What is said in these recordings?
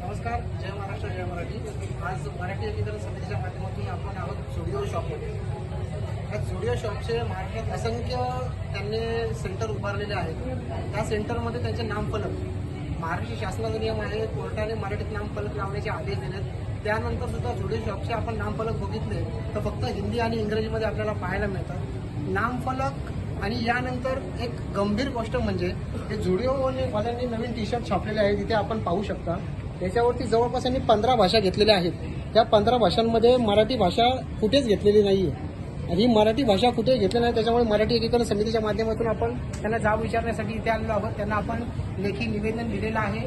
नमस्कार जय महाराष्ट्र जय मराठी. आज मराठी एकीकरण समितीच्या माध्यमातून आपण आहोत स्टुडिओ शॉपमध्ये या झुडिओ शॉपचे महाराष्ट्रात असंख्य त्यांनी सेंटर उभारलेले आहेत. त्या सेंटरमध्ये त्यांचे नामफलक महाराष्ट्र शासनाचा नियम आहे कोर्टाने मराठीत नामफलक लावण्याचे आदेश दिलेत. त्यानंतर सुद्धा झुडिओ शॉपचे आपण नामफलक बघितले तर फक्त हिंदी आणि इंग्रजीमध्ये आपल्याला पाहायला मिळतात. नामफलक आणि यानंतर एक गंभीर गोष्ट म्हणजे हे झुडिओ वाल्यांनी नवीन टी शर्ट छापलेले आहे तिथे आपण पाहू शकता. त्याच्यावरती जवळपास यांनी पंधरा भाषा घेतलेल्या आहेत. त्या पंधरा भाषांमध्ये मराठी भाषा कुठेच घेतलेली नाही आहे ही मराठी भाषा कुठे घेतली नाही त्याच्यामुळे मराठी एकीकरण समितीच्या माध्यमातून आपण त्यांना जाब विचारण्यासाठी इथे आलेलो आहोत. त्यांना आपण लेखी निवेदन दिलेलं आहे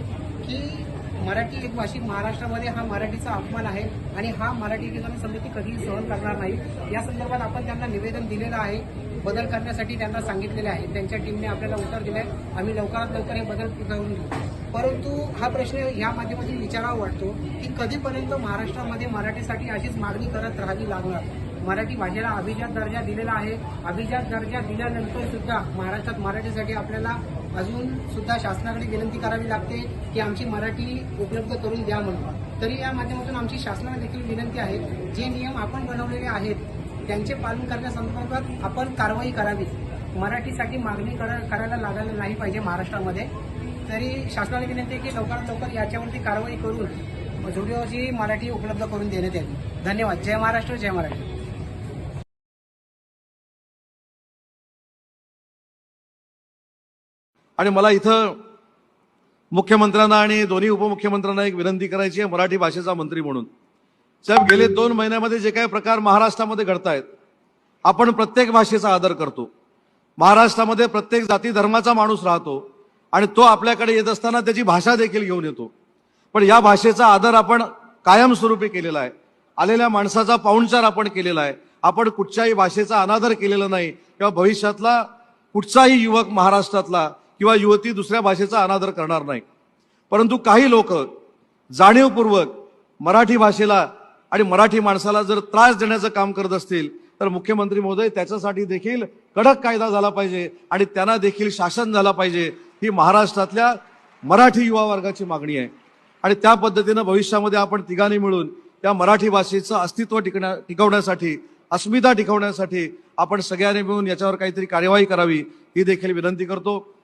की मराठी एक भाषिक महाराष्ट्रामध्ये हा मराठीचा अपमान आहे आणि हा मराठी एकीकरण समिती कधीही सहन करणार नाही. या संदर्भात आपण त्यांना निवेदन दिलेलं आहे बदल करण्यासाठी त्यांना सांगितलेले आहे. त्यांच्या टीमने आपल्याला उत्तर दिले आम्ही लवकरात लवकर हे बदल करून घेऊ. परंतु हा प्रश्न या माध्यमातून विचारावा वाटतो की कधीपर्यंत महाराष्ट्रामध्ये मराठीसाठी अशीच मागणी करत राहावी लागणार? मराठी भाषेला अभिजात दर्जा दिलेला आहे. अभिजात दर्जा दिल्यानंतर सुद्धा महाराष्ट्रात मराठीसाठी आपल्याला अजून सुद्धा शासनाकडे विनंती करावी लागते की आमची मराठी उपलब्ध करून द्या म्हणून. तरी या माध्यमातून आमची शासनाला देखील विनंती आहे जे नियम आपण बनवलेले आहेत त्यांचे पालन करण्यासंदर्भात आपण कारवाई करावी. मराठीसाठी मागणी करायला लागायला नाही पाहिजे महाराष्ट्रामध्ये. तरी शासनाला विनंती आहे की लवकरात लवकर याच्यावरती कारवाई करून झुडिओची मराठी उपलब्ध करून देण्यात यावी. धन्यवाद. जय महाराष्ट्र जय मराठी. आणि मला इथं मुख्यमंत्र्यांना आणि दोन्ही उपमुख्यमंत्र्यांना एक विनंती करायची आहे मराठी भाषेचा मंत्री म्हणून. साहेब गेले दोन महिन्यामध्ये जे काही प्रकार महाराष्ट्रामध्ये घडतायत आपण प्रत्येक भाषेचा आदर करतो. महाराष्ट्रामध्ये प्रत्येक जाती धर्माचा माणूस राहतो आणि तो आपल्याकडे येत असताना त्याची भाषा देखील घेऊन येतो. पण या भाषेचा आदर आपण कायमस्वरूपी केलेला आहे. आलेल्या माणसाचा पाहुणचार आपण केलेला आहे. आपण कुठच्याही भाषेचा अनादर केलेला नाही. किंवा भविष्यातला कुठचाही युवक महाराष्ट्रातला किंवा युवती दुसऱ्या भाषेचा अनादर करणार नाही. परंतु काही लोक जाणीवपूर्वक मराठी भाषेला आणि मराठी माणसाला जर त्रास देण्याचं काम करत असतील तर मुख्यमंत्री महोदय त्याच्यासाठी देखील कडक कायदा झाला पाहिजे आणि त्यांना देखील शासन झाला पाहिजे ही महाराष्ट्रातल्या मराठी युवा वर्गाची मागणी आहे. आणि त्या पद्धतीनं भविष्यामध्ये आपण तिघांनी मिळून त्या मराठी भाषेचं अस्तित्व टिकण्या टिकवण्यासाठी अस्मिता टिकवण्यासाठी आपण सगळ्यांनी मिळून याच्यावर काहीतरी कार्यवाही करावी ही देखील विनंती करतो.